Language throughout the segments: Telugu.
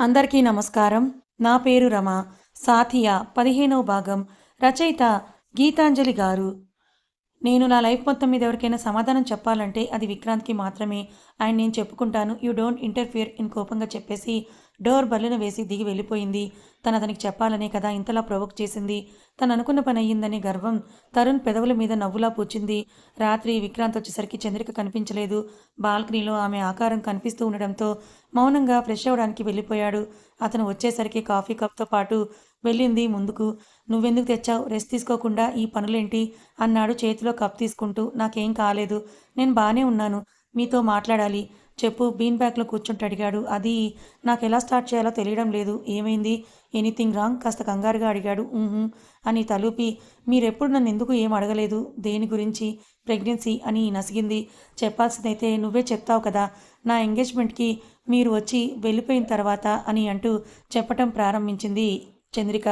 అందరికీ నమస్కారం. నా పేరు రమ. సాథియా పదిహేనవ భాగం. రచయిత గీతాంజలి గారు. నేను నా లైఫ్ మొత్తం మీద ఎవరికైనా సమాధానం చెప్పాలంటే అది విక్రాంత్కి మాత్రమే. ఆయన నేను చెప్పుకుంటాను యూ డోంట్ ఇంటర్ఫియర్ ఇన్ కోపంగా చెప్పేసి డోర్ బల్లున వేసి దిగి వెళ్ళిపోయింది. తను అతనికి చెప్పాలనే కదా ఇంతలా ప్రొవోక్ చేసింది. తను అనుకున్న పని అయ్యిందని గర్వం తరుణ్ పెదవుల మీద నవ్వులా పూచింది. రాత్రి విక్రాంత్ వచ్చేసరికి చంద్రిక కనిపించలేదు. బాల్కనీలో ఆమె ఆకారం కనిపిస్తూ ఉండడంతో మౌనంగా ఫ్రెష్ అవ్వడానికి వెళ్ళిపోయాడు. అతను వచ్చేసరికి కాఫీ కప్తో పాటు వెళ్ళింది ముందుకు. నువ్వెందుకు తెచ్చావు? రెస్ట్ తీసుకోకుండా ఈ పనులేంటి? అన్నాడు చేతిలో కప్ తీసుకుంటూ. నాకేం కాలేదు. నేను బాగానే ఉన్నాను. మీతో మాట్లాడాలి. చెప్పు బీన్ బ్యాగ్లో కూర్చుంటూ అడిగాడు. అది నాకు ఎలా స్టార్ట్ చేయాలో తెలియడం లేదు. ఏమైంది? Anything wrong? కాస్త కంగారుగా అడిగాడు. అని తలూపి మీరెప్పుడు నన్ను ఎందుకు ఏం అడగలేదు? దేని గురించి? ప్రెగ్నెన్సీ? అని నసిగింది. చెప్పాల్సిందైతే నువ్వే చెప్తావు కదా. నా ఎంగేజ్మెంట్కి మీరు వచ్చి వెళ్ళిపోయిన తర్వాత అని అంటూ చెప్పటం ప్రారంభించింది చంద్రిక.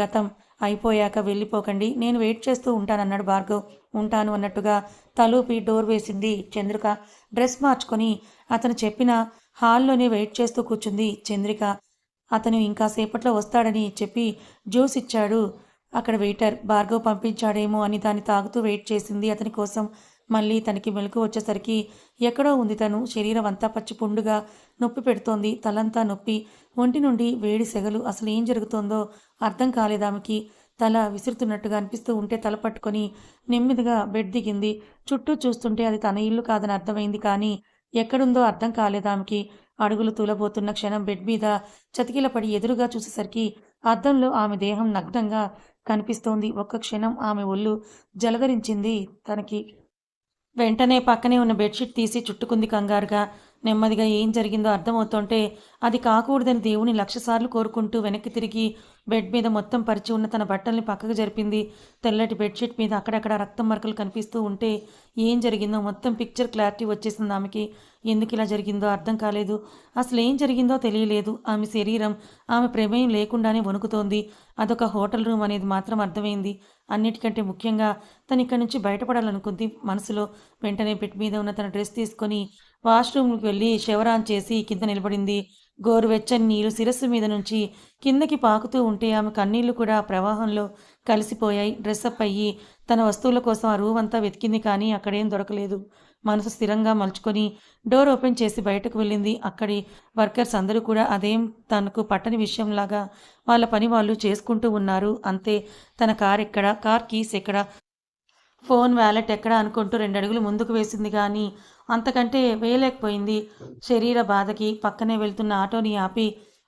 గతం అయిపోయాక వెళ్ళిపోకండి. నేను వెయిట్ చేస్తూ ఉంటానన్నాడు భార్గవ్. ఉంటాను అన్నట్టుగా తలూపి డోర్ వేసింది చంద్రిక. డ్రెస్ మార్చుకొని అతను చెప్పిన హాల్లోనే వెయిట్ చేస్తూ కూర్చుంది చంద్రిక. అతను ఇంకా సేపట్లో వస్తాడని చెప్పి జ్యూస్ ఇచ్చాడు. అక్కడ వెయిటర్ భార్గవ్ పంపించాడేమో అని దాన్ని తాగుతూ వెయిట్ చేసింది అతని కోసం. మళ్ళీ తనకి మెలకు వచ్చేసరికి ఎక్కడో ఉంది తను. శరీరం అంతా పచ్చి పుండుగా నొప్పి పెడుతోంది. తలంతా నొప్పి. ఒంటి నుండి వేడి సెగలు అసలు ఏం జరుగుతోందో అర్థం కాలేదామెకి తల విసురుతున్నట్టుగా అనిపిస్తూ ఉంటే తల పట్టుకొని నెమ్మదిగా బెడ్ దిగింది. చుట్టూ చూస్తుంటే అది తన ఇల్లు కాదని అర్థమైంది కానీ ఎక్కడుందో అర్థం కాలేదామెకి అడుగులు తూలబోతున్న క్షణం బెడ్ మీద చతికిలపడి ఎదురుగా చూసేసరికి అద్దంలో ఆమె దేహం నగ్నంగా కనిపిస్తోంది. ఒక్క క్షణం ఆమె ఒళ్ళు జలధరించింది తనకి. వెంటనే పక్కనే ఉన్న బెడ్షీట్ తీసి చుట్టుకుంది కంగారుగా. నెమ్మదిగా ఏం జరిగిందో అర్థమవుతుంటే అది కాకూడదని దేవుని లక్షసార్లు కోరుకుంటూ వెనక్కి తిరిగి బెడ్ మీద మొత్తం పరిచి ఉన్న తన బట్టల్ని పక్కకు జరిపింది. తెల్లటి బెడ్షీట్ మీద అక్కడక్కడ రక్తం మరకలు కనిపిస్తూ ఉంటే ఏం జరిగిందో మొత్తం పిక్చర్ క్లారిటీ వచ్చేసింది ఆమెకి. ఎందుకు ఇలా జరిగిందో అర్థం కాలేదు. అసలు ఏం జరిగిందో తెలియలేదు. ఆమె శరీరం ఆమె ప్రమేయం లేకుండానే వణుకుతోంది. అదొక హోటల్ రూమ్ అనేది మాత్రం అర్థమైంది. అన్నిటికంటే ముఖ్యంగా తను ఇక్కడి నుంచి బయటపడాలనుకుంది మనసులో. వెంటనే బెడ్ మీద ఉన్న తన డ్రెస్ తీసుకొని వాష్రూమ్కి వెళ్ళి షవరాన్ చేసి కింద నిలబడింది. గోరువెచ్చని నీరు శిరస్సు మీద నుంచి కిందకి పాకుతూ ఉంటే ఆమె కన్నీళ్ళు కూడా ప్రవాహంలో కలిసిపోయాయి. డ్రెస్అప్ అయ్యి తన వస్తువుల కోసం ఆ రూమ్ అంతా వెతికింది కానీ అక్కడేం దొరకలేదు. మనసు స్థిరంగా మలుచుకొని డోర్ ఓపెన్ చేసి బయటకు వెళ్ళింది. అక్కడి వర్కర్స్ అందరూ కూడా అదేం తనకు పట్టని విషయంలాగా వాళ్ళ పని వాళ్ళు చేసుకుంటూ ఉన్నారు. అంతే తన కార్ ఎక్కడ? కార్ కీస్ ఎక్కడ? ఫోన్ వ్యాలెట్ ఎక్కడ? అనుకుంటూ రెండు అడుగులు ముందుకు వేసింది కానీ అంతకంటే వేయలేకపోయింది. శరీర బాధకి పక్కనే వెళ్తున్న ఆటోని ఆపి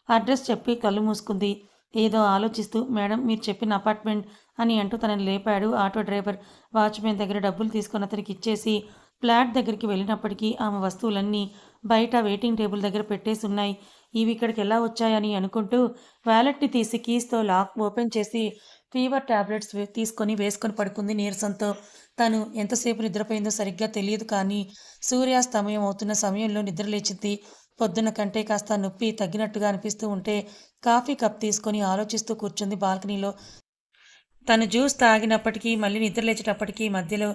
అడ్రస్ చెప్పి కళ్ళు మూసుకుంది. ఏదో ఆలోచిస్తూ మేడం మీరు చెప్పిన అపార్ట్మెంట్ అని అంటూ తనని లేపాడు ఆటో డ్రైవర్. వాచ్మెన్ దగ్గర డబ్బులు తీసుకొని అతనికి ఇచ్చేసి ఫ్లాట్ దగ్గరికి వెళ్ళినప్పటికీ ఆమె వస్తువులన్నీ బయట వెయిటింగ్ టేబుల్ దగ్గర పెట్టేసి ఉన్నాయి. ఇవి ఇక్కడికి ఎలా వచ్చాయని అనుకుంటూ వ్యాలెట్ని తీసి కీస్తో లాక్ ఓపెన్ చేసి ఫీవర్ ట్యాబ్లెట్స్ తీసుకొని వేసుకొని పడుకుంది నీరసంతో. తను ఎంతసేపు నిద్రపోయిందో సరిగ్గా తెలియదు కానీ సూర్యాస్తమయం అవుతున్న సమయంలో నిద్ర లేచింది. పొద్దున్న కంటే కాస్త నొప్పి తగ్గినట్టుగా అనిపిస్తూ ఉంటే కాఫీ కప్ తీసుకొని ఆలోచిస్తూ కూర్చుంది బాల్కనీలో. తను జ్యూస్ తాగినప్పటికీ మళ్ళీ నిద్ర లేచేటప్పటికీ మధ్యలో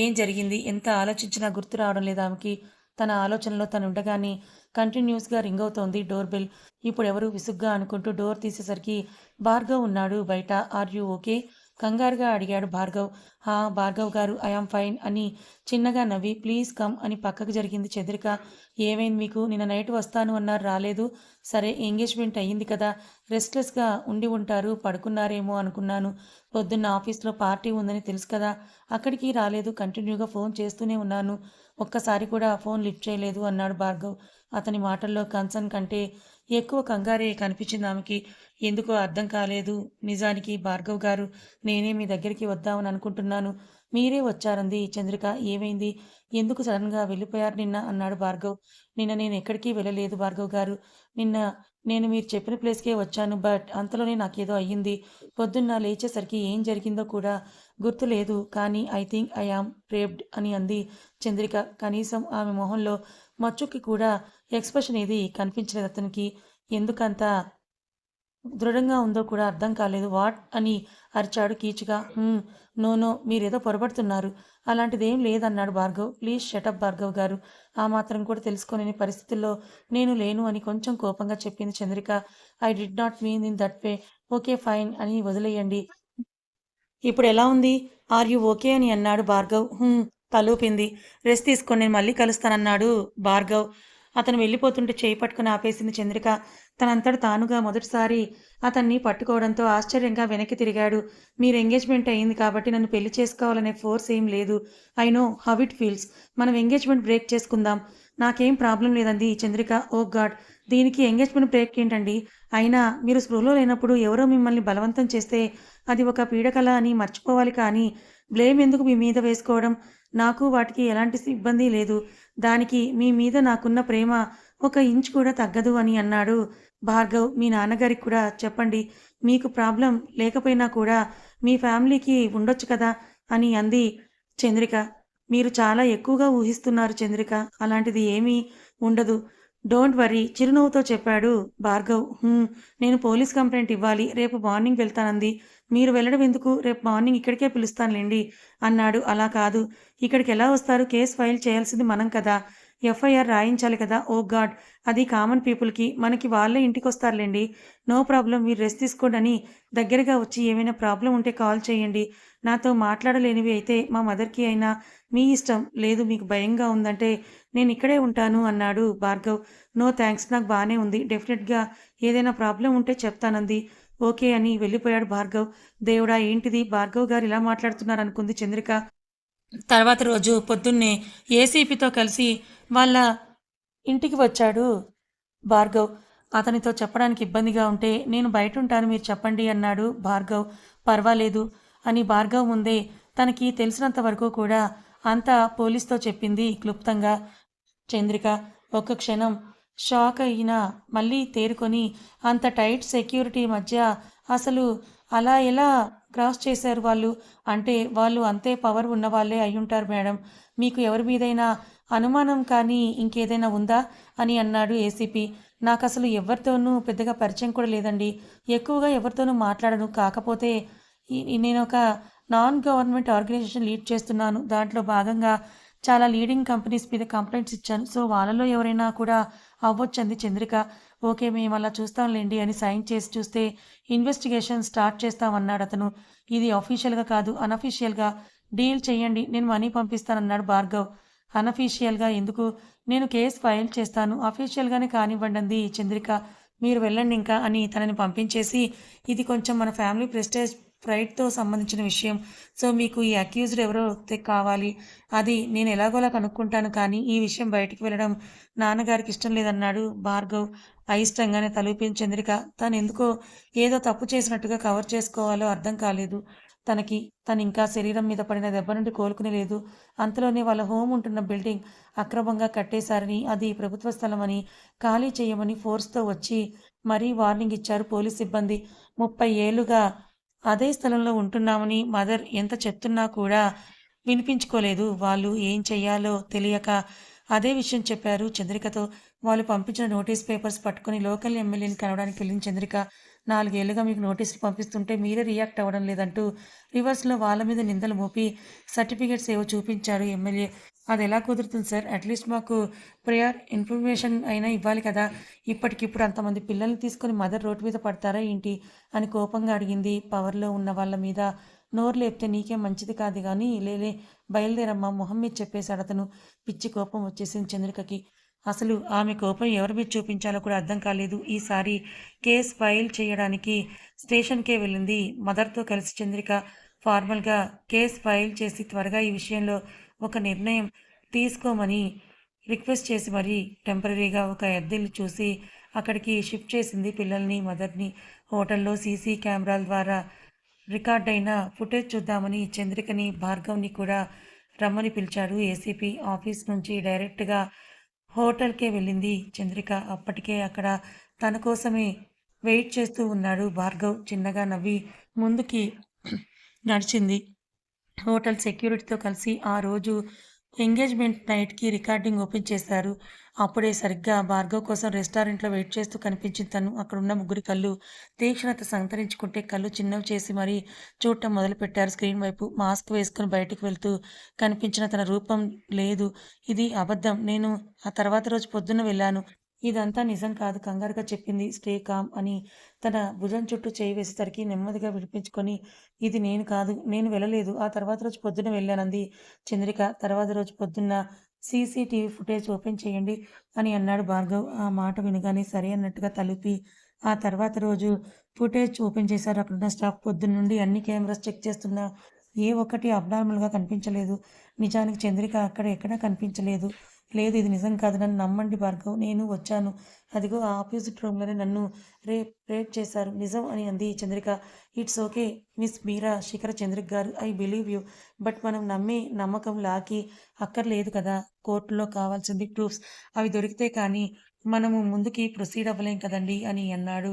ఏం జరిగింది ఎంత ఆలోచించినా గుర్తు రావడం లేదు ఆమెకి. తన ఆలోచనలో తను ఉండగానే కంటిన్యూస్గా రింగ్ అవుతోంది డోర్ బెల్ ఇప్పుడు ఎవరు విసుగ్గా అనుకుంటూ డోర్ తీసేసరికి భార్గవ్ ఉన్నాడు బయట. Are you okay? కంగారుగా అడిగాడు భార్గవ్. హా భార్గవ్ గారు ఐఆమ్ ఫైన్ అని చిన్నగా నవ్వి ప్లీజ్ కమ్ అని పక్కకు జరిగింది చెదిరిక. ఏమైంది మీకు? నిన్న నైట్ వస్తాను అన్నారు రాలేదు. సరే ఎంగేజ్మెంట్ అయ్యింది కదా. రెస్ట్లెస్గా ఉండి ఉంటారు పడుకున్నారేమో అనుకున్నాను. పొద్దున్న ఆఫీస్లో పార్టీ ఉందని తెలుసు కదా. అక్కడికి రాలేదు కంటిన్యూగా ఫోన్ చేస్తూనే ఉన్నాను. ఒక్కసారి కూడా ఫోన్ లిఫ్ట్ చేయలేదు అన్నాడు భార్గవ్. అతని మాటల్లో కన్సర్న్ కంటే ఎక్కువ కంగారే కనిపించింది ఆమెకి. ఎందుకో అర్థం కాలేదు. నిజానికి భార్గవ్ గారు నేనే మీ దగ్గరికి వద్దామని అనుకుంటున్నాను. మీరే వచ్చారంది. చంద్రిక ఏమైంది? ఎందుకు సడన్గా వెళ్ళిపోయారు నిన్న? అన్నాడు భార్గవ్. నిన్న నేను ఎక్కడికి వెళ్ళలేదు భార్గవ్ గారు. నిన్న నేను మీరు చెప్పిన ప్లేస్కే వచ్చాను బట్ అంతలోనే నాకేదో అయ్యింది. పొద్దున్న లేచేసరికి ఏం జరిగిందో కూడా గుర్తులేదు. కానీ I think I am raped అని అంది చంద్రిక. కనీసం ఆమె మొహంలో మచ్చుకి కూడా ఎక్స్ప్రెషన్ ఏది కనిపించలేదు అతనికి. ఎందుకంత దృఢంగా ఉందో కూడా అర్థం కాలేదు. వాట్? అని అరిచాడు కీచుగా. నో నో మీరేదో పొరపడుతున్నారు అలాంటిదేం లేదన్నాడు భార్గవ్. ప్లీజ్ షటప్ భార్గవ్ గారు. ఆ మాత్రం కూడా తెలుసుకోలేని పరిస్థితుల్లో నేను లేను అని కొంచెం కోపంగా చెప్పింది Chandrika. I did not mean in that way okay fine అని వదిలేయండి. ఇప్పుడు ఎలా ఉంది? ఆర్ యు ఓకే అని అన్నాడు భార్గవ్. తలూపింది. రెస్ట్ తీసుకొని నేను మళ్ళీ కలుస్తానన్నాడు భార్గవ్. అతను వెళ్ళిపోతుంటే చేయి పట్టుకుని ఆపేసింది చంద్రిక. తనంతట తానుగా మొదటిసారి అతన్ని పట్టుకోవడంతో ఆశ్చర్యంగా వెనక్కి తిరిగాడు. మీరు ఎంగేజ్మెంట్ అయ్యింది కాబట్టి నన్ను పెళ్ళి చేసుకోవాలనే ఫోర్స్ ఏం లేదు. I know how it feels. మనం ఎంగేజ్మెంట్ బ్రేక్ చేసుకుందాం. నాకేం ప్రాబ్లం లేదండి చంద్రిక. Oh God! దీనికి ఎంగేజ్మెంట్ బ్రేక్ ఏంటండి? అయినా మీరు స్పృహలో లేనప్పుడు ఎవరో మిమ్మల్ని బలవంతం చేస్తే అది ఒక పీడకల అని మర్చిపోవాలి కానీ బ్లేమ్ ఎందుకు మీ మీద వేసుకోవడం? నాకు వాటికి ఎలాంటి ఇబ్బంది లేదు. దానికి మీ మీద నాకున్న ప్రేమ ఒక ఇంచ్ కూడా తగ్గదు అని అన్నాడు భార్గవ్. మీ నాన్నగారికి కూడా చెప్పండి. మీకు ప్రాబ్లం లేకపోయినా కూడా మీ ఫ్యామిలీకి ఉండొచ్చు కదా అని అంది చంద్రిక. మీరు చాలా ఎక్కువగా ఊహిస్తున్నారు చంద్రిక. అలాంటిది ఏమీ ఉండదు. డోంట్ వరీ చిరునవ్వుతో చెప్పాడు భార్గవ్. నేను పోలీస్ కంప్లైంట్ ఇవ్వాలి రేపు మార్నింగ్ వెళ్తానంది. మీరు వెళ్ళడం ఎందుకు? రేపు మార్నింగ్ ఇక్కడికే పిలుస్తానులేండి అన్నాడు. అలా కాదు. ఇక్కడికి ఎలా వస్తారు? కేసు ఫైల్ చేయాల్సింది మనం కదా. ఎఫ్ఐఆర్ రాయించాలి కదా. ఓ గాడ్ అది కామన్ పీపుల్కి మనకి వాళ్ళే ఇంటికి వస్తారులేండి నో ప్రాబ్లం మీరు రెస్ట్ తీసుకోండి అని దగ్గరగా వచ్చి ఏమైనా ప్రాబ్లం ఉంటే కాల్ చేయండి. నాతో మాట్లాడలేనివి అయితే మా మదర్కి అయినా మీ ఇష్టం లేదు మీకు భయంగా ఉందంటే నేను ఇక్కడే ఉంటాను అన్నాడు భార్గవ్. నో థ్యాంక్స్ నాకు బాగానే ఉంది. డెఫినెట్గా ఏదైనా ప్రాబ్లం ఉంటే చెప్తానంది. ఓకే అని వెళ్ళిపోయాడు భార్గవ్. దేవుడా ఏంటిది? భార్గవ్ గారు ఇలా మాట్లాడుతున్నారు అనుకుంది చంద్రిక. తర్వాత రోజు పొద్దున్నే ఏసీపీతో కలిసి వాళ్ళ ఇంటికి వచ్చాడు భార్గవ్. అతనితో చెప్పడానికి ఇబ్బందిగా ఉంటే నేను బయట ఉంటాను మీరు చెప్పండి అన్నాడు భార్గవ్. పర్వాలేదు. అని భార్గవ్ ముందే తనకి తెలిసినంత వరకు కూడా అంతా పోలీస్తో చెప్పింది క్లుప్తంగా. చంద్రిక ఒక్క క్షణం షాక్ అయినా మళ్ళీ తేరుకొని అంత టైట్ సెక్యూరిటీ మధ్య అసలు అలా ఎలా క్రాస్ చేశారు వాళ్ళు? అంటే వాళ్ళు అంతే పవర్ ఉన్నవాళ్ళే అయ్యుంటారు మేడం. మీకు ఎవరి మీదైనా అనుమానం కానీ ఇంకేదైనా ఉందా? అని అన్నాడు ఏసీపీ. నాకు అసలు ఎవరితోనూ పెద్దగా పరిచయం కూడా లేదండి. ఎక్కువగా ఎవరితోనూ మాట్లాడను. కాకపోతే నేను ఒక నాన్ గవర్నమెంట్ ఆర్గనైజేషన్ లీడ్ చేస్తున్నాను. దాంట్లో భాగంగా చాలా లీడింగ్ కంపెనీస్ మీద కంప్లైంట్స్ ఇచ్చాను. సో వాళ్ళలో ఎవరైనా కూడా అవ్వొచ్చంది చంద్రిక. ఓకే మేము అలా చూస్తాంలేండి అని సైన్ చేసి చూస్తే ఇన్వెస్టిగేషన్ స్టార్ట్ చేస్తామన్నాడు అతను. ఇది అఫీషియల్గా కాదు అనఫీషియల్గా డీల్ చేయండి నేను మనీ పంపిస్తానన్నాడు భార్గవ్. అనఫీషియల్గా ఎందుకు? నేను కేసు ఫైల్ చేస్తాను. అఫీషియల్గానే కానివ్వండి అంది చంద్రిక. మీరు వెళ్ళండి ఇంకా అని తనని పంపించేసి ఇది కొంచెం మన ఫ్యామిలీ ప్రెస్టేజ్ ఫ్రైడ్తో సంబంధించిన విషయం. సో మీకు ఈ అక్యూజ్డ్ ఎవరో కావాలి. అది నేను ఎలాగోలా కనుక్కుంటాను కానీ ఈ విషయం బయటికి వెళ్ళడం నాన్నగారికి ఇష్టం లేదన్నాడు భార్గవ్. అయిష్టంగానే తలూపిన చంద్రిక తను ఎందుకో ఏదో తప్పు చేసినట్టుగా కవర్ చేసుకోవాలో అర్థం కాలేదు. తనకి తను ఇంకా శరీరం మీద పడిన దెబ్బ నుండి కోలుకునే లేదు. అంతలోనే వాళ్ళ హోమ్ ఉంటున్న బిల్డింగ్ అక్రమంగా కట్టేశారని అది ప్రభుత్వ స్థలమని ఖాళీ చేయమని ఫోర్స్తో వచ్చి మరీ వార్నింగ్ ఇచ్చారు పోలీస్ సిబ్బంది. ముప్పై ఏళ్ళుగా అదే స్థలంలో ఉంటున్నామని మదర్ ఎంత చెప్తున్నా కూడా వినిపించుకోలేదు. వాళ్ళు ఏం చెయ్యాలో తెలియక అదే విషయం చెప్పారు చంద్రికతో. వాళ్ళు పంపించిన నోటీస్ పేపర్స్ పట్టుకుని లోకల్ ఎమ్మెల్యేని కలవడానికి వెళ్ళిన చంద్రిక నాలుగేళ్ళుగా మీకు నోటీసులు పంపిస్తుంటే మీరే రియాక్ట్ అవ్వడం లేదంటూ రివర్స్లో వాళ్ళ మీద నిందలు మోపి సర్టిఫికేట్స్ ఏవో చూపించారు ఎమ్మెల్యే. అది ఎలా కుదురుతుంది సార్? అట్లీస్ట్ మాకు ప్రియర్ ఇన్ఫర్మేషన్ అయినా ఇవ్వాలి కదా. ఇప్పటికిప్పుడు అంతమంది పిల్లల్ని తీసుకొని మదర్ రోడ్డు మీద పడతారా ఏంటి? అని కోపంగా అడిగింది. పవర్లో ఉన్న వాళ్ళ మీద నోరు లేపితే నీకే మంచిది కాదు కానీ లేలే బయలుదేరమ్మా మొహం మీద చెప్పేశాడు అతను. పిచ్చి కోపం వచ్చేసింది చంద్రికకి. అసలు ఆమె కోపం ఎవరి మీద చూపించాలో కూడా అర్థం కాలేదు. ఈసారి కేస్ ఫైల్ చేయడానికి స్టేషన్కే వెళ్ళింది. మదర్తో కలిసి చంద్రిక ఫార్మల్గా కేస్ ఫైల్ చేసి త్వరగా ఈ విషయంలో ఒక నిర్ణయం తీసుకోమని రిక్వెస్ట్ చేసి మరీ టెంపరీగా ఒక అద్దెలు చూసి అక్కడికి షిఫ్ట్ చేసింది పిల్లల్ని మదర్ని. హోటల్లో సీసీ కెమెరాల ద్వారా రికార్డ్ అయిన ఫుటేజ్ చూద్దామని చంద్రికని భార్గవ్ని కూడా రమ్మని పిలిచాడు ఏసీపీ. ఆఫీస్ నుంచి డైరెక్ట్గా హోటల్కే వెళ్ళింది చంద్రిక. అప్పటికే అక్కడ తన కోసమే వెయిట్ చేస్తూ ఉన్నాడు భార్గవ్. చిన్నగా నవ్వి ముందుకి నడిచింది. హోటల్ సెక్యూరిటీతో కలిసి ఆ రోజు ఎంగేజ్మెంట్ నైట్కి రికార్డింగ్ ఓపెన్ చేశారు. అప్పుడే సరిగ్గా భార్గవ్ కోసం రెస్టారెంట్లో వెయిట్ చేస్తూ కనిపించింది తను అక్కడున్న ముగ్గురి కళ్ళు తీక్షణత సంతరించుకుంటే కళ్ళు చిన్నవి చేసి మరీ చూడటం మొదలుపెట్టారు. స్క్రీన్ వైపు మాస్క్ వేసుకుని బయటికి వెళ్తూ కనిపించిన తన రూపం లేదు. ఇది అబద్ధం. నేను ఆ తర్వాత రోజు పొద్దున్న వెళ్ళాను. ఇదంతా నిజం కాదు. కంగారుగా చెప్పింది స్టే కామ్ అని తన భుజం చుట్టూ చేయి వేసేసరికి నెమ్మదిగా విడిపించుకొని ఇది నేను కాదు నేను వెళ్ళలేదు. ఆ తర్వాత రోజు పొద్దున్న వెళ్ళానంది. చంద్రిక తర్వాత రోజు పొద్దున్న సీసీటీవీ ఫుటేజ్ ఓపెన్ చేయండి అని అన్నాడు భార్గవ్. ఆ మాట వినగానే సరే అన్నట్టుగా తలుపి ఆ తర్వాత రోజు ఫుటేజ్ ఓపెన్ చేశారు. అక్కడున్న స్టాఫ్ పొద్దున్న నుండి అన్ని కెమెరాస్ చెక్ చేస్తున్నా ఏ ఒక్కటి అబ్నార్మల్గా కనిపించలేదు. నిజానికి చంద్రిక అక్కడ ఎక్కడా కనిపించలేదు. లేదు ఇది నిజం కాదు. నన్ను నమ్మండి భార్గవ్ నేను వచ్చాను. అదిగో ఆ ఆపోజిట్ రూమ్లోనే నన్ను రేప్ రేప్ చేశారు. నిజం అని అంది Chandrika. It's okay miss Meera Shikhara Chandrika garu I believe you. But మనం నమ్మే నమ్మకం లాకి అక్కర్లేదు కదా. కోర్టులో కావాల్సింది ప్రూఫ్స్. అవి దొరికితే కానీ మనము ముందుకి ప్రొసీడ్ అవ్వలేం కదండి అని అన్నాడు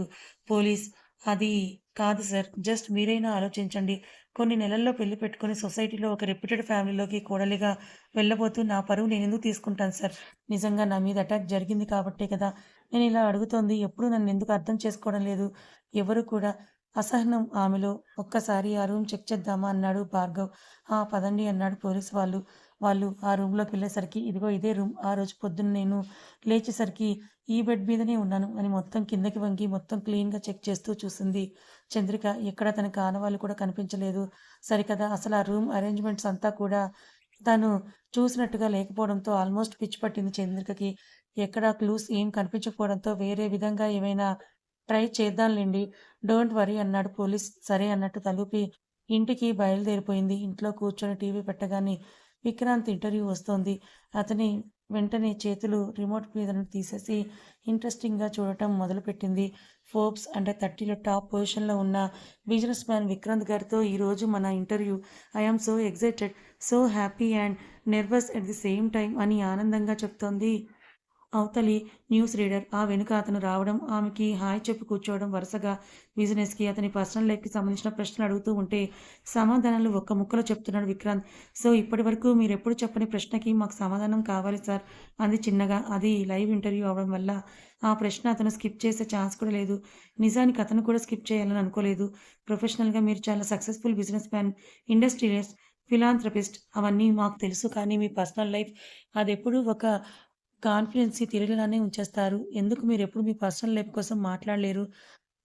పోలీస్. అది కాదు సార్. జస్ట్ మీరైనా ఆలోచించండి. కొన్ని నెలల్లో పెళ్ళి పెట్టుకుని సొసైటీలో ఒక రెప్యూటెడ్ ఫ్యామిలీలోకి కోడలిగా వెళ్ళబోతూ నా పరువు నేను ఎందుకు తీసుకుంటాను సార్? నిజంగా నా మీద అటాక్ జరిగింది కాబట్టే కదా. నేను ఇలా అడుగుతోంది. ఎప్పుడు నన్ను ఎందుకు అర్థం చేసుకోవడం లేదు? ఎవరు కూడా అసహనం ఆమెలో. ఒక్కసారి ఆ రూమ్ చెక్ చేద్దామా అన్నాడు భార్గవ్. ఆ పదండి అన్నాడు పోలీసు వాళ్ళు. వాళ్ళు ఆ రూమ్లోకి వెళ్ళేసరికి ఇదిగో ఇదే రూమ్. ఆ రోజు పొద్దున్న నేను లేచేసరికి ఈ బెడ్ మీదనే ఉన్నాను అని మొత్తం కిందకి వంగి మొత్తం క్లీన్గా చెక్ చేస్తూ చూసింది. చంద్రిక ఎక్కడ తనకు ఆనవాళ్ళు కూడా కనిపించలేదు. సరికదా అసలు ఆ రూమ్ అరేంజ్మెంట్స్ అంతా కూడా తను చూసినట్టుగా లేకపోవడంతో ఆల్మోస్ట్ పిచ్చి పట్టింది చంద్రికకి. ఎక్కడ క్లూస్ ఏం కనిపించకపోవడంతో వేరే విధంగా ఏమైనా ట్రై చేద్దాంలేండి. డోంట్ వరీ అన్నాడు పోలీస్. సరే అన్నట్టు తలుపి ఇంటికి బయలుదేరిపోయింది. ఇంట్లో కూర్చొని టీవీ పెట్టగానే విక్రాంత్ ఇంటర్వ్యూ వస్తోంది. అతని వెంటనే చేతులు రిమోట్ మీద తీసేసి ఇంట్రెస్టింగ్గా చూడటం మొదలుపెట్టింది. ఫోర్బ్స్ అంటే థర్టీలో టాప్ పొజిషన్లో ఉన్న బిజినెస్ మ్యాన్ విక్రాంత్ గారితో ఈరోజు మన interview. I am so excited so happy and nervous at the same time అని ఆనందంగా చెప్తోంది. అవతలి న్యూస్ రీడర్ ఆ వెనుక అతను రావడం ఆమెకి హాయ్ చెప్పి కూర్చోవడం వరుసగా బిజినెస్కి అతని పర్సనల్ లైఫ్కి సంబంధించిన ప్రశ్నలు అడుగుతూ ఉంటే సమాధానాలు ఒక్క ముక్కలో చెప్తున్నాడు విక్రాంత్. సో ఇప్పటి వరకు మీరు ఎప్పుడు చెప్పని ప్రశ్నకి మాకు సమాధానం కావాలి సార్? అంది చిన్నగా. అది లైవ్ ఇంటర్వ్యూ అవడం వల్ల ఆ ప్రశ్న అతను స్కిప్ చేసే ఛాన్స్ కూడా లేదు. నిజానికి అతను కూడా స్కిప్ చేయాలని అనుకోలేదు. ప్రొఫెషనల్గా మీరు చాలా successful business man industrialist philanthropist అవన్నీ మాకు తెలుసు. కానీ మీ పర్సనల్ లైఫ్ అది ఎప్పుడూ ఒక కాన్ఫిడెన్సీ తిరగలానే ఉంచేస్తారు. ఎందుకు? మీరు ఎప్పుడు మీ పర్సనల్ లైఫ్ కోసం మాట్లాడలేరు?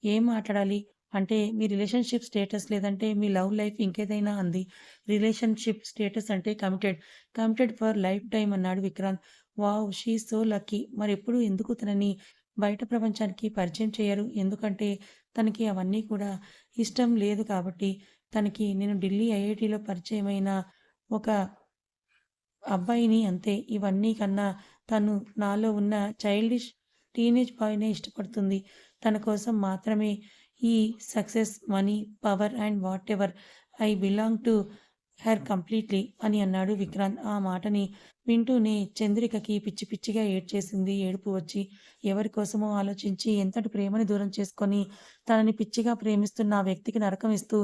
ఏం మాట్లాడాలి? అంటే మీ రిలేషన్షిప్ స్టేటస్ లేదంటే మీ లవ్ లైఫ్ ఇంకేదైనా అంది. రిలేషన్షిప్ స్టేటస్ అంటే committed. Committed for life time అన్నాడు Vikrant. Wow she so lucky. మరి ఎప్పుడు ఎందుకు తనని బయట ప్రపంచానికి పరిచయం చేయరు? ఎందుకంటే తనకి అవన్నీ కూడా ఇష్టం లేదు కాబట్టి. తనకి నేను ఢిల్లీ ఐఐటిలో పరిచయమైన ఒక అబ్బాయిని అంతే. ఇవన్నీ కన్నా తను నాలో ఉన్న చైల్డిష్ టీనేజ్ బాయ్నే ఇష్టపడుతుంది. తన కోసం మాత్రమే ఈ success money power and whatever I belong to her completely అని అన్నాడు విక్రాంత్. ఆ మాటని వింటూనే చంద్రికకి పిచ్చి పిచ్చిగా ఏడ్చేసింది ఏడుపు వచ్చి ఎవరి కోసమో ఆలోచించి ఎంతటి ప్రేమని దూరం చేసుకొని తనని పిచ్చిగా ప్రేమిస్తున్న ఆ వ్యక్తికి నరకం ఇస్తూ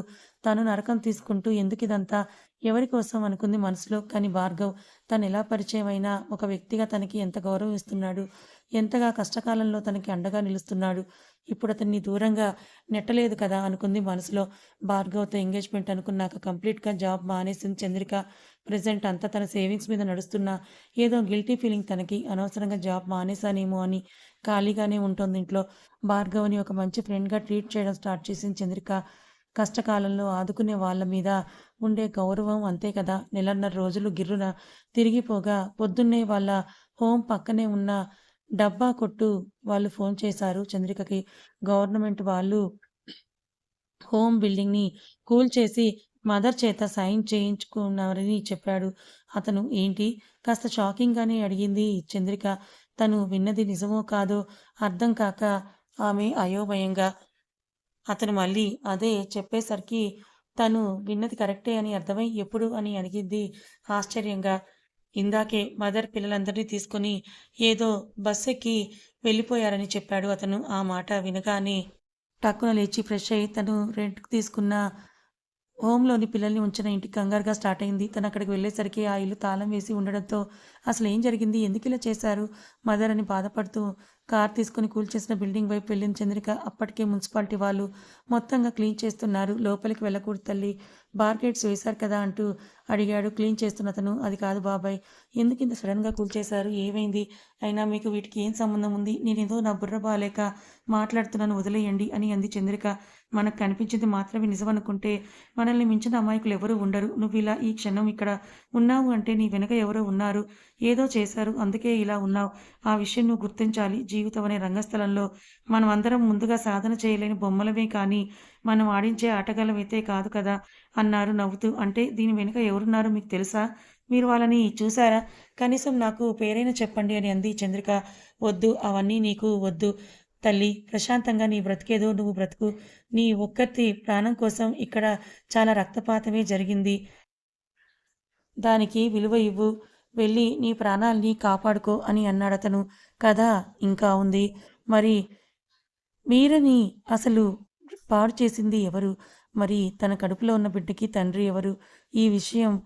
తను నరకం తీసుకుంటూ ఎందుకు ఇదంతా? ఎవరి కోసం అనుకుంది మనసులో? కానీ భార్గవ్ తను ఎలా పరిచయం అయినా ఒక వ్యక్తిగా తనకి ఎంత గౌరవం ఇస్తున్నాడు? ఎంతగా కష్టకాలంలో తనకి అండగా నిలుస్తున్నాడు? ఇప్పుడు అతన్ని దూరంగా నెట్టలేదు కదా అనుకుంది మనసులో. భార్గవ్తో ఎంగేజ్మెంట్ అనుకున్నాక కంప్లీట్గా జాబ్ మానేసింది చంద్రిక. ప్రజెంట్ అంతా తన సేవింగ్స్ మీద నడుస్తున్న. ఏదో గిల్టీ ఫీలింగ్ తనకి. అనవసరంగా జాబ్ మానేశానేమో అని ఖాళీగానే ఉంటుంది ఇంట్లో. భార్గవ్ని ఒక మంచి ఫ్రెండ్గా ట్రీట్ చేయడం స్టార్ట్ చేసింది చంద్రిక. కష్టకాలంలో ఆదుకునే వాళ్ళ మీద ఉండే గౌరవం అంతే కదా. నెలన్నర రోజులు గిర్రున తిరిగిపోగా పొద్దున్నే వాళ్ళ హోమ్ పక్కనే ఉన్న డబ్బా కొట్టు వాళ్ళు ఫోన్ చేశారు. చంద్రికకి గవర్నమెంట్ వాళ్ళు హోమ్ బిల్డింగ్ని కూల్ చేసి మదర్ చేత సైన్ చేయించుకున్నారని చెప్పాడు. అతను ఏంటి? కాస్త షాకింగ్గానే అడిగింది చంద్రిక. తను విన్నది నిజమో కాదో అర్థం కాక ఆమె అయోమయంగా అతను మళ్ళీ అదే చెప్పేసరికి తను విన్నది కరెక్టే అని అర్థమై ఎప్పుడు అని అడిగింది. ఆశ్చర్యంగా ఇందాకే మదర్ పిల్లలందరినీ తీసుకుని ఏదో బస్ ఎక్కి వెళ్ళిపోయారని చెప్పాడు అతను. ఆ మాట వినగానే టక్కున లేచి ఫ్రెష్ అయ్యి తను రెంట్కి తీసుకున్న హోమ్లోని పిల్లల్ని ఉంచిన ఇంటికి కంగారుగా స్టార్ట్ అయింది. తను అక్కడికి వెళ్ళేసరికి ఆ ఇల్లు తాళం వేసి ఉండడంతో అసలు ఏం జరిగింది? ఎందుకు ఇలా చేశారు? మదర్ అని బాధపడుతూ కార్ తీసుకుని కూల్చేసిన బిల్డింగ్ వైపు వెళ్ళిన చంద్రిక అప్పటికే మున్సిపాలిటీ వాళ్ళు మొత్తంగా క్లీన్ చేస్తున్నారు. లోపలికి వెళ్ళకూడదు తల్లి. బార్గేట్స్ వేశారు కదా అంటూ అడిగాడు. క్లీన్ చేస్తున్న అతను. అది కాదు బాబాయ్. ఎందుకు ఇంత సడన్గా కూల్చేశారు ఏమైంది? అయినా మీకు వీటికి ఏం సంబంధం ఉంది? నేనేదో నా బుర్ర బాలేక మాట్లాడుతున్నాను వదిలేయండి అని అంది చంద్రిక. మనకు కనిపించింది మాత్రమే నిజమనుకుంటే మనల్ని మించిన అమాయకులు ఎవరు ఉండరు. నువ్వు ఇలా ఈ క్షణం ఇక్కడ ఉన్నావు అంటే నీ వెనుక ఎవరో ఉన్నారు. ఏదో చేశారు అందుకే ఇలా ఉన్నావు. ఆ విషయం నువ్వు గుర్తించాలి. జీవితం అనే రంగస్థలంలో మనం అందరం ముందుగా సాధన చేయలేని బొమ్మలమే కానీ మనం ఆడించే ఆటగాళ్ళమైతే కాదు కదా అన్నారు నవ్వుతూ. అంటే దీని వెనుక ఎవరున్నారు మీకు తెలుసా? మీరు వాళ్ళని చూసారా కనీసం నాకు పేరైనా చెప్పండి అని అంది చంద్రిక. వద్దు అవన్నీ నీకు వద్దు. తల్లి ప్రశాంతంగా నీ బ్రతికేదో నువ్వు బ్రతుకు. నీ ఒక్కతి ప్రాణం కోసం ఇక్కడ చాలా రక్తపాతమే జరిగింది. దానికి విలువ ఇవ్వు. వెళ్ళి నీ ప్రాణాల్ని కాపాడుకో అని అన్నాడు అతను కథ ఇంకా ఉంది. మరి మీరని అసలు పాడు చేసింది ఎవరు? మరి తన కడుపులో ఉన్న బిడ్డకి తండ్రి ఎవరు? ఈ విషయం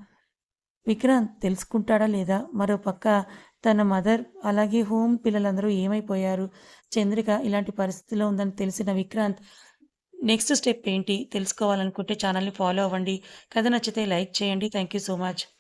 విక్రాంత్ తెలుసుకుంటాడా లేదా? మరో పక్క తన మదర్ అలాగే హోమ్ పిల్లలందరూ ఏమైపోయారు? చంద్రిక ఇలాంటి పరిస్థితిలో ఉందని తెలిసిన విక్రాంత్ నెక్స్ట్ స్టెప్ ఏంటి? తెలుసుకోవాలనుకుంటే ఛానల్ని ఫాలో అవ్వండి. కథ నచ్చితే లైక్ చేయండి. Thank you so much.